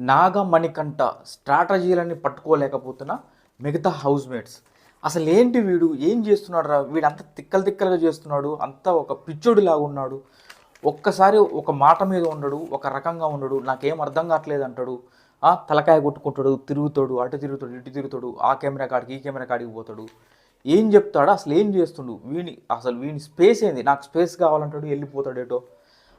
నాగమణికంట స్ట్రాటజీలని పట్టుకోలేకపోతున్న మిగతా house mates అసలు ఏంటి వీడు? ఏం చేస్తున్నాడు రా వీడు అంత తిక్కలు తిక్కలుగా చేస్తున్నాడు. అంత ఒక పిచ్చోడిలాగా ఉన్నాడు. ఒక్కసారి ఒక మాట మీద ఉండడు. ఒక రకంగా ఉండడు. నాకేం అర్థం కావట్లేదు అంటాడు. ఆ, తలకాయ కొట్టుకుంటాడు తిరుగుతాడు అటు తిరుగుతాడు ఇటు తిరుగుతాడు ఆ కెమెరా కాడికి ఈ కెమెరా కాడికి పోతాడు. ఏం చెప్తాడు? అసలు ఏం చేస్తుండు? వీని అసలు వీని స్పేస్ ఏంది? నాకు స్పేస్ కావాలంటాడు వెళ్ళిపోతాడు ఏటో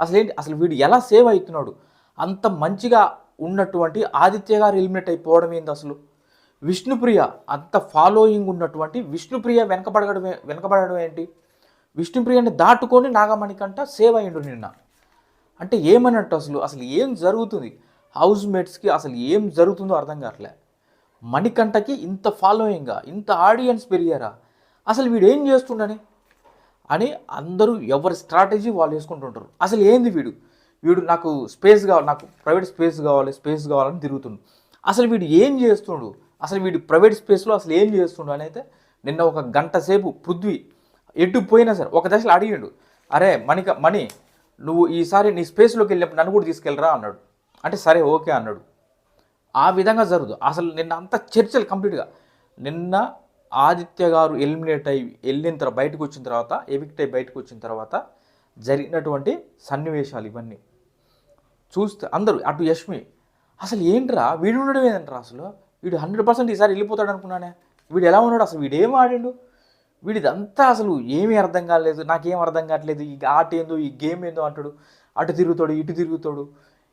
అసలు ఏంటి అసలు వీడు ఎలా సేవ్ అవుతున్నాడు? అంత మంచిగా ఉన్నటువంటి ఆదిత్య గారు ఎలిమినేట్ అయిపోవడం ఏంది అసలు? విష్ణుప్రియ అంత ఫాలోయింగ్ ఉన్నటువంటి విష్ణుప్రియ వెనకబడడం వెనకబడడం ఏంటి? విష్ణుప్రియని దాటుకొని నాగమణికంట సేవ్ అయ్యిండు నిన్న. అంటే ఏమన్నట్టు అసలు అసలు ఏం జరుగుతుంది? హౌస్ మేట్స్కి అసలు ఏం జరుగుతుందో అర్థం కావట్లే. మణికంఠకి ఇంత ఫాలోయింగా ఇంత ఆడియన్స్ పెరిగారా? అసలు వీడు ఏం చేస్తుండని? అని అందరూ ఎవరి స్ట్రాటజీ వాళ్ళు వేసుకుంటుంటారు. అసలు ఏంది వీడు? వీడు నాకు స్పేస్ కావాలి నాకు ప్రైవేట్ స్పేస్ కావాలి స్పేస్ కావాలని తిరుగుతుండు. అసలు వీడు ఏం చేస్తుండు? అసలు వీడు ప్రైవేట్ స్పేస్లో అసలు ఏం చేస్తుండు అని అయితే నిన్న ఒక గంట సేపు పృథ్వీ ఎటు పోయినా సరే ఒక దశలో అడిగిండు. అరే మణిక మణి నువ్వు ఈసారి నీ స్పేస్లోకి వెళ్ళినప్పుడు నన్ను కూడా తీసుకెళ్ళరా అన్నాడు. అంటే సరే ఓకే అన్నాడు. ఆ విధంగా జరుగుతుంది అసలు నిన్న అంత చర్చలు కంప్లీట్గా నిన్న ఆదిత్య గారు ఎలిమినేట్ అయ్యి వెళ్ళిన తర్వాత బయటకు వచ్చిన తర్వాత ఎవిక్ట్ అయ్యి బయటకు వచ్చిన తర్వాత జరిగినటువంటి సన్నివేశాలు ఇవన్నీ. చూస్తే అందరూ అటు యష్మి అసలు ఏంట్రా? వీడు ఉండడం ఏంటంటారా అసలు? వీడు హండ్రెడ్ పర్సెంట్ ఈసారి వెళ్ళిపోతాడు అనుకున్నానే. వీడు ఎలా ఉన్నాడు అసలు? వీడు ఏం ఆడిండు? వీడిదంతా అసలు ఏమీ అర్థం కాలేదు. నాకేం అర్థం కావట్లేదు. ఈ ఆట ఏందో ఈ గేమ్ ఏందో అంటాడు. అటు తిరుగుతాడు ఇటు తిరుగుతాడు.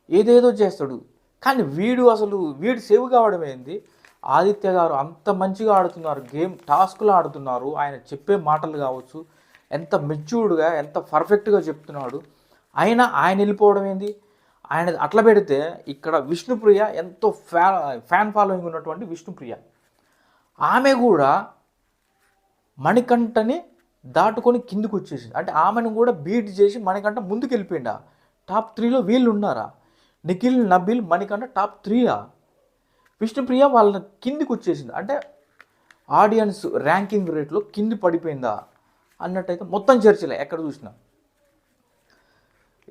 ఏదేదో చేస్తాడు. కానీ వీడు అసలు వీడు సేవ్ కావడం ఏంది? ఆదిత్య గారు అంత మంచిగా ఆడుతున్నారు. గేమ్ టాస్క్లో ఆడుతున్నారు. ఆయన చెప్పే మాటలు కావచ్చు. ఎంత మెచ్యూర్డ్గా ఎంత పర్ఫెక్ట్గా చెప్తున్నాడు. అయినా ఆయన వెళ్ళిపోవడం ఏంది? ఆయన అట్లా పెడితే ఇక్కడ విష్ణుప్రియ ఎంతో ఫ్యాన్ ఫ్యాన్ ఫాలోయింగ్ ఉన్నటువంటి విష్ణుప్రియ. ఆమె కూడా మణికంఠని దాటుకొని కిందికి వచ్చేసింది అంటే ఆమెను కూడా బీట్ చేసి మణికంఠ ముందుకు వెళ్ళిపోయిండా టాప్ త్రీలో వీళ్ళు ఉన్నారా నిఖిల్ నబిల్ మణికంఠ టాప్ త్రీయా? విష్ణుప్రియ వాళ్ళ కిందికి వచ్చేసింది అంటే ఆడియన్స్ ర్యాంకింగ్ రేట్లో కింది పడిపోయిందా? అన్నట్టయితే మొత్తం చర్చలే ఎక్కడ చూసినా.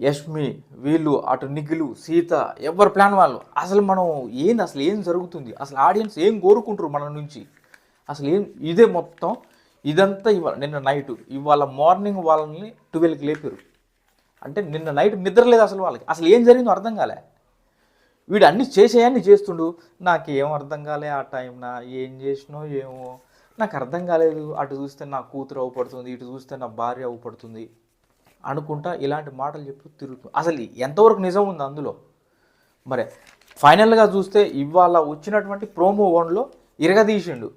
యష్మి వీళ్ళు అటు నిఖిలు సీత ఎవరి ప్లాన్ వాళ్ళు? అసలు మనం ఏంది అసలు ఏం జరుగుతుంది? అసలు ఆడియన్స్ ఏం కోరుకుంటారు మన నుంచి? అసలు ఏం ఇదే మొత్తం ఇదంతా ఇవాళ నిన్న నైట్ ఇవాళ మార్నింగ్ వాళ్ళని ట్వెల్వ్కి లేపారు. అంటే నిన్న నైట్ నిద్ర లేదు అసలు వాళ్ళకి. అసలు ఏం జరిగిందో అర్థం కాలే. వీడు అన్ని చేసేయన్ని చేస్తుండు. నాకేం అర్థం కాలే ఆ టైంన ఏం చేసినో ఏమో. నాకు అర్థం కాలేదు. అటు చూస్తే నా కూతురు అవుపడుతుంది ఇటు చూస్తే నా భార్య అవుపడుతుంది. అనుకుంటా ఇలాంటి మాటలు చెప్తూ తిరుగుతుంది అసలు ఎంతవరకు నిజం ఉంది అందులో? మరి ఫైనల్గా చూస్తే ఇవాళ వచ్చినటువంటి ప్రోమో వన్లో ఇరగదీసిండు.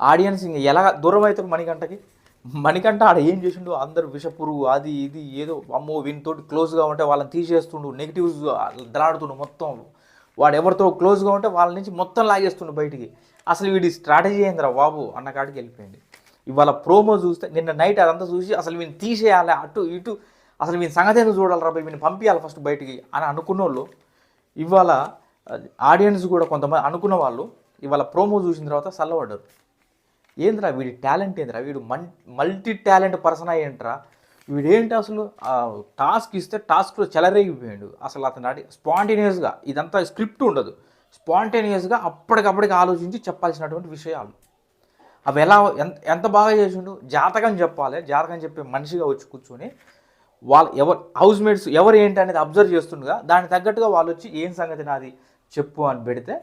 ఆడియన్స్ ఇంక ఎలా దూరం అవుతారు మణికంటకి మణికంట ఆడ ఏం చేసిండు? అందరు విషపురుగు అది ఇది ఏదో అమ్మో వీనితోటి క్లోజ్గా ఉంటే వాళ్ళని తీసేస్తుండు నెగిటివ్స్ దలాడుతుండు మొత్తం. వాడు ఎవరితో క్లోజ్గా ఉంటే వాళ్ళ నుంచి మొత్తం లాగేస్తుండు బయటికి. అసలు వీడి స్ట్రాటజీ ఏందిరా బాబు? అన్నకాడికి వెళ్ళిపోయింది. ఇవాళ ప్రోమో చూస్తే నిన్న నైట్ అదంతా చూసి అసలు వీని తీసేయాలి అటు ఇటు అసలు వీని సంగతి ఎందుకు చూడాలి రా వీని పంపించాలి ఫస్ట్ బయటికి అని అనుకున్న వాళ్ళు ఇవాళ ఆడియన్స్ కూడా కొంతమంది అనుకున్న వాళ్ళు ఇవాళ ప్రోమో చూసిన తర్వాత చల్లబడ్డారు ఏంద్రా వీడి టాలెంట్ ఏంద్రా? వీడు మన్ మల్టీ టాలెంట్ పర్సన్ అయ్యేంట్రా వీడేంటి అసలు? టాస్క్ ఇస్తే టాస్క్లో చెలరేగిపోయాడు. అసలు అతను అడి స్పాంటేనియస్గా ఇదంతా స్క్రిప్ట్ ఉండదు. స్పాంటేనియస్గా అప్పటికప్పటికి ఆలోచించి చెప్పాల్సినటువంటి విషయాలు. అవి ఎలా ఎంత ఎంత బాగా చేసిండు? జాతకం చెప్పాలి. జాతకం చెప్పే మనిషిగా వచ్చి కూర్చొని వాళ్ళు ఎవరు హౌస్ మేట్స్ ఎవరు ఏంటి అనేది అబ్జర్వ్ చేస్తుండగా దానికి తగ్గట్టుగా వాళ్ళు వచ్చి ఏం సంగతి నాది చెప్పు అని పెడితే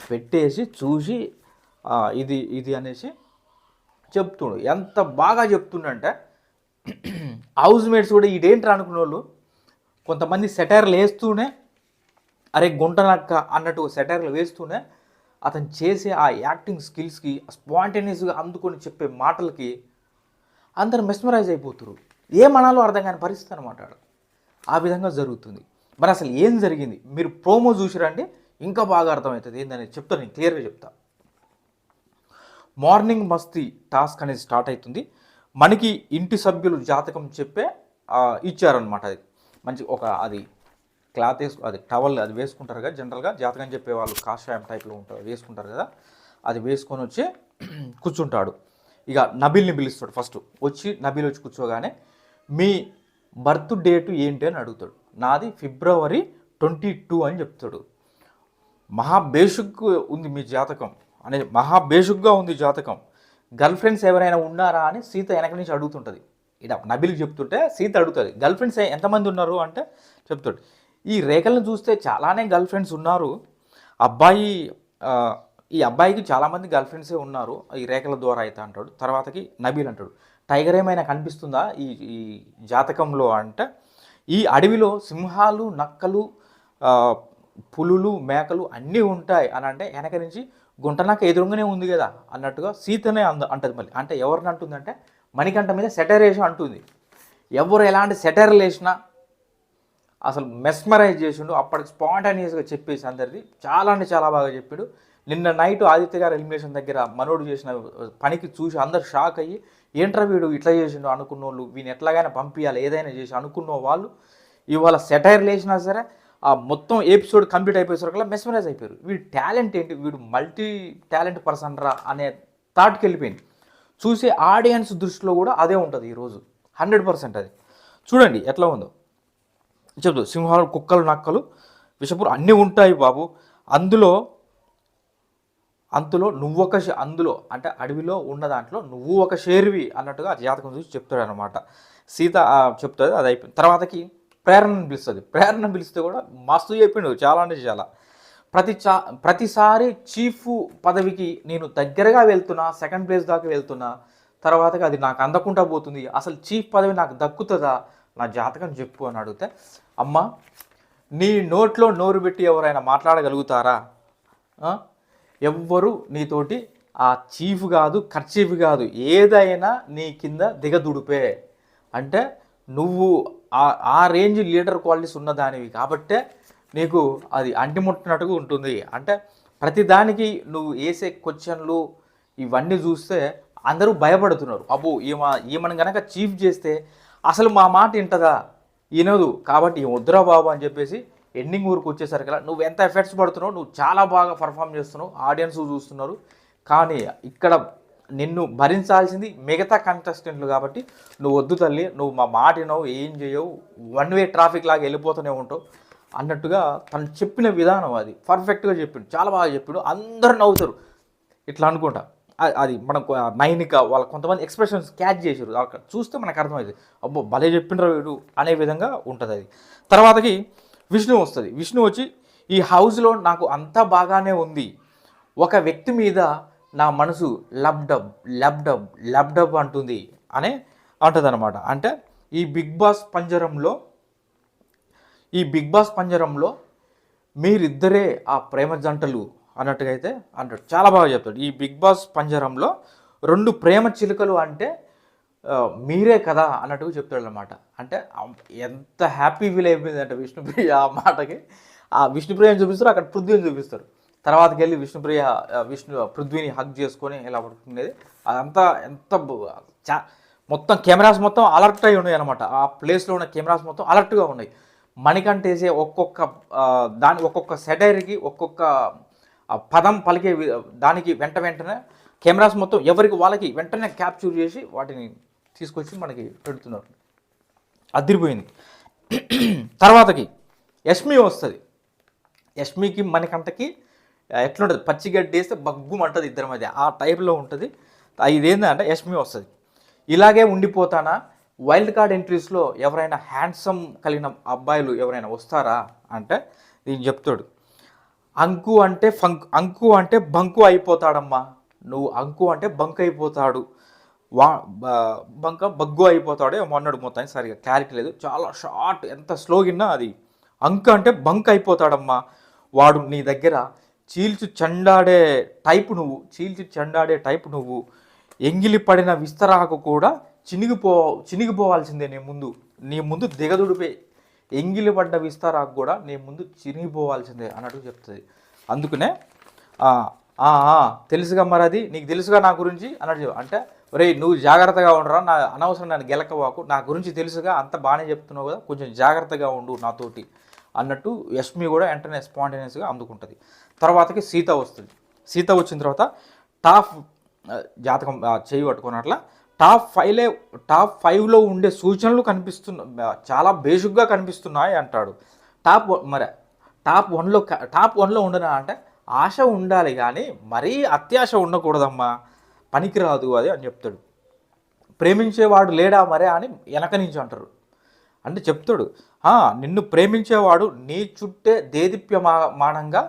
పెట్టేసి చూసి ఇది ఇది అనేసి చెప్తుండు. ఎంత బాగా చెప్తుండంటే హౌస్ మేట్స్ కూడా ఇదేంటి అనుకునే వాళ్ళు కొంతమంది సెటైర్లు వేస్తూనే అరే గుంటనక్క అన్నట్టు సెటైర్లు వేస్తూనే అతను చేసే ఆ యాక్టింగ్ స్కిల్స్కి స్పాంటేనియస్గా అందుకొని చెప్పే మాటలకి అందరు మెస్మరైజ్ అయిపోతారు ఏమనాలో అర్థం కాని పరిస్థితి అనమాట ఆ విధంగా జరుగుతుంది. మరి అసలు ఏం జరిగింది? మీరు ప్రోమో చూసిరండి ఇంకా బాగా అర్థమవుతుంది. ఏందనేది చెప్తాను నేను క్లియర్గా చెప్తా. మార్నింగ్ మస్తీ టాస్క్ అనేది స్టార్ట్ అవుతుంది మనకి ఇంటి సభ్యులు జాతకం చెప్పే ఇచ్చారనమాట అది. మంచి ఒక అది క్లాత్ వేసు అది టవల్ అది వేసుకుంటారు కదా జనరల్గా జాతకం చెప్పే వాళ్ళు కాషాయం టైప్లో ఉంటారు వేసుకుంటారు కదా అది వేసుకొని వచ్చి కూర్చుంటాడు. ఇక నబిల్ని పిలుస్తాడు ఫస్ట్. వచ్చి నబిల్ వచ్చి కూర్చోగానే మీ బర్త్ డేట్ ఏంటి? అని అడుగుతాడు. నాది ఫిబ్రవరి ట్వంటీ టూ అని చెప్తాడు. మహాబేషుక్ ఉంది మీ జాతకం. అనే మహా బేషుగ్గా ఉంది జాతకం. గర్ల్ ఫ్రెండ్స్ ఎవరైనా ఉన్నారా? అని సీత వెనక నుంచి అడుగుతుంటుంది. ఇలా నబిల్ చెప్తుంటే సీత అడుగుతుంది. గర్ల్ ఫ్రెండ్స్ ఎంతమంది ఉన్నారు? అంటే చెప్తాడు. ఈ రేఖలను చూస్తే చాలానే గర్ల్ ఫ్రెండ్స్ ఉన్నారు. అబ్బాయి ఈ అబ్బాయికి చాలామంది గర్ల్ ఫ్రెండ్సే ఉన్నారు. ఈ రేఖల ద్వారా అయితే అంటాడు. తర్వాతకి నబీల్ అంటాడు. టైగర్ ఏమైనా కనిపిస్తుందా? ఈ ఈ జాతకంలో అంటే ఈ అడవిలో సింహాలు నక్కలు పులులు మేకలు అన్నీ ఉంటాయి అని అంటే వెనక నుంచి గుంట నాకు ఎదురుగానే ఉంది కదా అన్నట్టుగా సీతనే అంద అంటది మళ్ళీ. అంటే ఎవరిని అంటుందంటే మణికంఠ మీద సెటర్ వేసి అంటుంది. ఎవరు ఎలాంటి సెటర్లు వేసినా అసలు మెస్మరైజ్ చేసిండు. అప్పటికి స్పాంటానియస్గా చెప్పేసి అందరిది చాలా అంటే చాలా బాగా చెప్పాడు. నిన్న నైట్ ఆదిత్య గారు ఎలిమినేషన్ దగ్గర మనోడు చేసిన పనికి చూసి అందరు షాక్ అయ్యి ఏంట్రా వీడు ఇట్లా చేసిండు అనుకున్న వాళ్ళు వీని ఎట్లాగైనా పంపించాలి ఏదైనా చేసి అనుకున్న వాళ్ళు ఇవాళ సెటైర్ లేచినా సరే ఆ మొత్తం ఎపిసోడ్ కంప్లీట్ అయిపోయేసరికి మెస్మరైజ్ అయిపోయారు. వీడి టాలెంట్ ఏంటి? వీడు మల్టీ టాలెంట్ పర్సన్ రా అనే థాట్కి వెళ్ళిపోయింది. చూసే ఆడియన్స్ దృష్టిలో కూడా అదే ఉంటుంది ఈరోజు. హండ్రెడ్ పర్సెంట్ అది. చూడండి ఎట్లా ఉందో. చెప్తు సింహాలు కుక్కలు నక్కలు విషపూరు అన్నీ ఉంటాయి బాబు. అందులో అందులో నువ్వు ఒక షే- అందులో అంటే అడవిలో ఉన్న దాంట్లో నువ్వు ఒక షేర్వి అన్నట్టుగా ఆ జాతకం చూసి చెప్తాడు అనమాట సీత చెప్తుంది అది అయిపోయింది. తర్వాతకి ప్రేరణను పిలుస్తుంది. ప్రేరణ పిలిస్తే కూడా మస్తు చెప్పిండు చాలా అంటే చాలా. ప్రతి చా ప్రతిసారి చీఫ్ పదవికి నేను దగ్గరగా వెళ్తున్నా సెకండ్ ప్లేస్ దాకా వెళ్తున్నా తర్వాతకి అది నాకు అందకుండా పోతుంది. అసలు చీఫ్ పదవి నాకు దక్కుతుందా? నా జాతకం చెప్పు అని అడిగితే అమ్మ నీ నోట్లో నోరు పెట్టి ఎవరైనా మాట్లాడగలుగుతారా? ఎవ్వరు నీతోటి ఆ చీఫ్ కాదు ఖర్చీఫ్ కాదు ఏదైనా నీ కింద దిగదుడిపే. అంటే నువ్వు ఆ ఆ రేంజ్ లీడర్ క్వాలిటీస్ ఉన్నదానివి కాబట్టే నీకు అది అంటిముట్టినట్టుగా ఉంటుంది. అంటే ప్రతిదానికి నువ్వు వేసే క్వశ్చన్లు ఇవన్నీ చూస్తే అందరూ భయపడుతున్నారు. అబ్బో ఈమె ఈమెను గనక చీఫ్ చేస్తే అసలు మా మాట వింటదా? ఈనదు కాబట్టి వద్దురా బాబు అని చెప్పేసి ఎండింగ్ ఊరికి వచ్చేసరికి నువ్వు ఎంత ఎఫెక్ట్స్ పడుతున్నావు నువ్వు చాలా బాగా పర్ఫామ్ చేస్తున్నావు ఆడియన్స్ చూస్తున్నారు. కానీ ఇక్కడ నిన్ను భరించాల్సింది మిగతా కంటెస్టెంట్లు కాబట్టి నువ్వు వద్దు తల్లి నువ్వు మా మాట వినవు ఏం చేయవు వన్ వే ట్రాఫిక్ లాగా వెళ్ళిపోతూనే ఉంటావు. అన్నట్టుగా తను చెప్పిన విధానం అది. పర్ఫెక్ట్గా చెప్పిండు చాలా బాగా చెప్పిండు అందరూ నవ్వుతారు. ఇట్లా అనుకుంటా. అది మనం కొ- నైనిక వాళ్ళ కొంతమంది ఎక్స్ప్రెషన్స్ క్యాచ్ చేసారు అక్కడ చూస్తే మనకు అర్థమైంది అబ్బో భలే చెప్పిండ్రు వీడు అనే విధంగా ఉంటుంది అది. తర్వాతకి విష్ణు వస్తుంది. విష్ణు వచ్చి ఈ హౌస్లో నాకు అంతా బాగానే ఉంది. ఒక వ్యక్తి మీద నా మనసు లబ్డబ్ లబ్డబ్ లబ్డబ్ అంటుంది అనే అంటుంది అనమాట అంటే ఈ బిగ్ బాస్ పంజరంలో ఈ బిగ్ బాస్ పంజరంలో మీరిద్దరే ఆ ప్రేమ జంటలు అన్నట్టుగా అయితే అంటాడు. చాలా బాగా చెప్తాడు. ఈ బిగ్ బాస్ పంజరంలో రెండు ప్రేమ చిలుకలు అంటే మీరే కదా అన్నట్టుగా చెప్తాడు అనమాట అంటే ఎంత హ్యాపీ ఫీల్ అయిపోయింది అంటే విష్ణుప్రియ ఆ మాటకి. ఆ విష్ణుప్రియని చూపిస్తారు అక్కడ పృథ్వీని చూపిస్తారు. తర్వాతకి వెళ్ళి విష్ణుప్రియ విష్ణు పృథ్వీని హక్ చేసుకొని ఇలా పడుకునేది. అదంతా ఎంత చా మొత్తం కెమెరాస్ మొత్తం అలర్ట్ అయి ఉన్నాయి అనమాట ఆ ప్లేస్లో ఉన్న కెమెరాస్ మొత్తం అలర్ట్గా ఉన్నాయి. మణికంటేసే ఒక్కొక్క దాని ఒక్కొక్క సెటైర్కి ఒక్కొక్క ఆ పదం పలికే దానికి వెంట వెంటనే కెమెరాస్ మొత్తం ఎవరికి వాళ్ళకి వెంటనే క్యాప్చర్ చేసి వాటిని తీసుకొచ్చి మనకి పెడుతున్నారు. అదిరిపోయింది. తర్వాతకి యష్మి వస్తుంది. యష్మికి మనకంటకి ఎట్లుంటుంది? పచ్చిగడ్డి వేస్తే బగ్గుమంటుంది ఇద్దరి మధ్య. ఆ టైప్లో ఉంటుంది. ఇదేంటంటే యష్మి వస్తుంది. ఇలాగే ఉండిపోతానా? వైల్డ్ కార్డ్ ఎంట్రీస్లో ఎవరైనా హ్యాండ్సమ్ కలిగిన అబ్బాయిలు ఎవరైనా వస్తారా? అంటే దీన్ని చెప్తాడు. అంకు అంటే ఫంక్ అంకు అంటే బంకు అయిపోతాడమ్మా. నువ్వు అంకు అంటే బంక్ అయిపోతాడు. వా బ- బంక బగ్గు అయిపోతాడు. మొన్నడు మొత్తానికి సరిగా క్లారిటీ లేదు. చాలా షార్ట్ ఎంత స్లోగిన్నా అది. అంక అంటే బంక్ అయిపోతాడమ్మా. వాడు నీ దగ్గర చీల్చు చండాడే టైపు నువ్వు చీల్చు చండాడే టైపు నువ్వు. ఎంగిలి పడిన విస్తరాకు కూడా చినిగిపో చినిగిపోవాల్సిందే నీ ముందు. నీ ముందు దిగదుడిపే. ఎంగిలి పడ్డ విస్తారాకు కూడా నేను ముందు చిరిగిపోవాల్సిందే అన్నట్టు చెప్తుంది. అందుకనే తెలుసుగా మరి అది నీకు తెలుసుగా నా గురించి అన్నట్టు అంటే ఒరే నువ్వు జాగ్రత్తగా ఉండరా నా అనవసరం నన్ను గెలకవాకు నా గురించి తెలుసుగా అంత బాగానే చెప్తున్నావు కదా కొంచెం జాగ్రత్తగా ఉండు నాతోటి అన్నట్టు యష్మి కూడా వెంటనే స్పాంటేనియస్గా అందుకుంటుంది. తర్వాతకి సీత వస్తుంది. సీత వచ్చిన తర్వాత టాఫ్ జాతకం చేయి పట్టుకున్నట్ల టాప్ ఫైవ్లే టాప్ ఫైవ్లో ఉండే సూచనలు కనిపిస్తున్న చాలా బేసిక్గా కనిపిస్తున్నాయి అంటాడు. టాప్ మరి టాప్ వన్లో టాప్ వన్లో ఉండనా అంటే ఆశ ఉండాలి కానీ మరీ అత్యాశ ఉండకూడదమ్మా పనికిరాదు అది అని చెప్తాడు. ప్రేమించేవాడు లేడా మరే అని వెనక నుంచి అంటారు. అంటే చెప్తాడు నిన్ను ప్రేమించేవాడు నీ చుట్టే దేదీప్యమానంగా మానంగా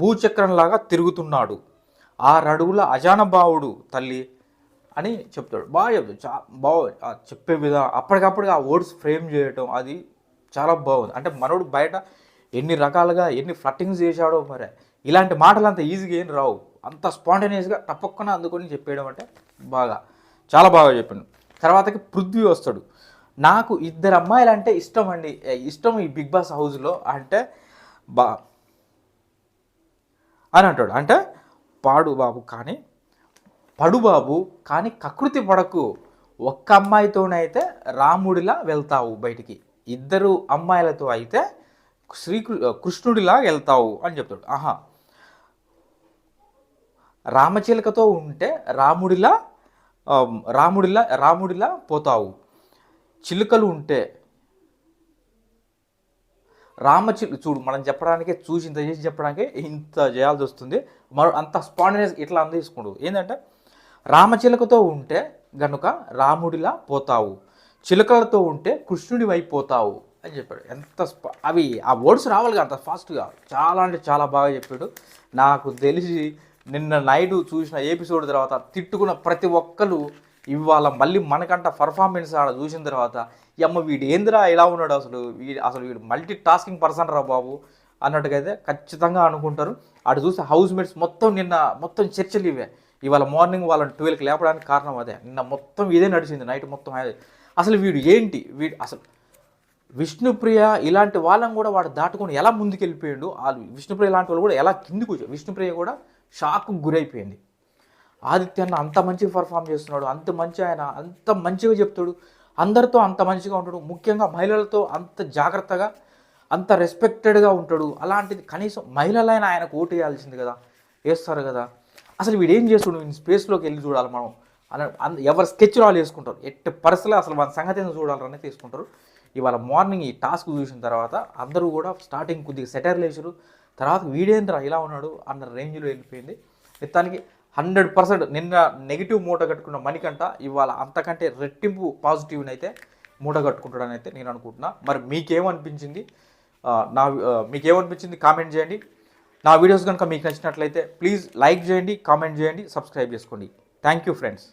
భూచక్రంలాగా తిరుగుతున్నాడు. ఆరడుగుల అజానభావుడు తల్లి అని చెప్తాడు. బాగా చెప్తాడు. చా బాగా చెప్పే విధానం అప్పటికప్పుడు ఆ వర్డ్స్ ఫ్రేమ్ చేయటం అది చాలా బాగుంది. అంటే మనోడు బయట ఎన్ని రకాలుగా ఎన్ని ఫ్లట్టింగ్స్ చేశాడో మరి. ఇలాంటి మాటలు అంత ఈజీగా ఏం రావు. అంత స్పాంటేనియస్గా తప్పకుండా అందుకొని చెప్పేయడం అంటే బాగా చాలా బాగా చెప్పిండు. తర్వాతకి పృథ్వీ వస్తాడు. నాకు ఇద్దరు అమ్మాయిలు అంటే ఇష్టం అండి. ఇష్టం ఈ బిగ్ బాస్ హౌస్లో అంటే బా అని అంటాడు. అంటే పాడు బాబు కానీ పడు బాబు కానీ కకృతి పడకు. ఒక్క అమ్మాయితోనైతే రాముడిలా వెళ్తావు బయటికి. ఇద్దరు అమ్మాయిలతో అయితే శ్రీకృ కృష్ణుడిలా వెళ్తావు అని చెప్తాడు. ఆహా. రామచిలకతో ఉంటే రాముడిలా రాముడిలా రాముడిలా పోతావు. చిలుకలు ఉంటే రామచిలు చూడు మనం చెప్పడానికి చూసి ఇంత చేసి చెప్పడానికి ఇంత చేయాల్సి వస్తుంది. మరో అంత స్పాండినస్ ఇట్లా అందజేసుకుంటు ఏంటంటే రామచిలకతో ఉంటే గనుక రాముడిలా పోతావు. చిలకలతో ఉంటే కృష్ణుడి అయిపోతావు అని చెప్పాడు. ఎంత అవి ఆ వర్డ్స్ రావాలి కదా అంత ఫాస్ట్గా. చాలా అంటే చాలా బాగా చెప్పాడు. నాకు తెలిసి నిన్న నైట్ చూసిన ఎపిసోడ్ తర్వాత తిట్టుకున్న ప్రతి ఒక్కరు ఇవాళ మళ్ళీ మనకంట పర్ఫార్మెన్స్ ఆడ చూసిన తర్వాత "ఈ అమ్మ వీడు ఏందిరా ఇలా ఉన్నాడు అసలు? వీడు అసలు వీడు మల్టీ టాస్కింగ్ పర్సన్ రా బాబు అన్నట్టుగా అయితే ఖచ్చితంగా అనుకుంటారు. అటు చూస్తే హౌస్ మేట్స్ మొత్తం నిన్న మొత్తం చర్చలు ఇవే. ఇవాళ మార్నింగ్ వాళ్ళని ట్వెల్వ్కి లేపడానికి కారణం అదే. నిన్న మొత్తం ఇదే నడిచింది నైట్ మొత్తం అదే. అసలు వీడు ఏంటి? వీడు అసలు విష్ణుప్రియ ఇలాంటి వాళ్ళని కూడా వాడు దాటుకొని ఎలా ముందుకు వెళ్ళిపోయాడు వాళ్ళు విష్ణుప్రియ ఇలాంటి వాళ్ళు కూడా ఎలా కిందికి వచ్చారు? విష్ణుప్రియ కూడా షాక్కు గురైపోయింది. ఆదిత్య అన్న అంత మంచిగా పర్ఫామ్ చేస్తున్నాడు అంత మంచి ఆయన అంత మంచిగా చెప్తాడు. అందరితో అంత మంచిగా ఉంటాడు. ముఖ్యంగా మహిళలతో అంత జాగ్రత్తగా అంత రెస్పెక్టెడ్గా ఉంటాడు. అలాంటిది కనీసం మహిళలైనా ఆయనకు ఓటు వేయాల్సింది కదా. వేస్తారు కదా. అసలు వీడు ఏం చేస్తుడు స్పేస్లోకి వెళ్ళి చూడాలి మనం. అని ఎవరు స్కెచ్ రాలు వేసుకుంటారు. ఎట్టి పరిస్థితుల్లో అసలు మన సంగతి చూడాలని తీసుకుంటారు. ఇవాళ మార్నింగ్ ఈ టాస్క్ చూసిన తర్వాత అందరూ కూడా స్టార్టింగ్ కొద్దిగా సెటర్లు వేసారు తర్వాత వీడేంద్రా ఇలా ఉన్నాడు అన్న రేంజ్లో వెళ్ళిపోయింది. మొత్తానికి హండ్రెడ్ పర్సెంట్ నిన్న నెగిటివ్ మూట కట్టుకున్న మణికంట ఇవాళ అంతకంటే రెట్టింపు పాజిటివ్ని అయితే మూట కట్టుకుంటాడని అయితే నేను అనుకుంటున్నా. మరి మీకేమనిపించింది? నా మీకేమనిపించింది? కామెంట్ చేయండి. నా వీడియోస్ కనుక మీకు నచ్చినట్లయితే ప్లీజ్ లైక్ చేయండి కామెంట్ చేయండి సబ్స్క్రైబ్ చేసుకోండి. Thank you friends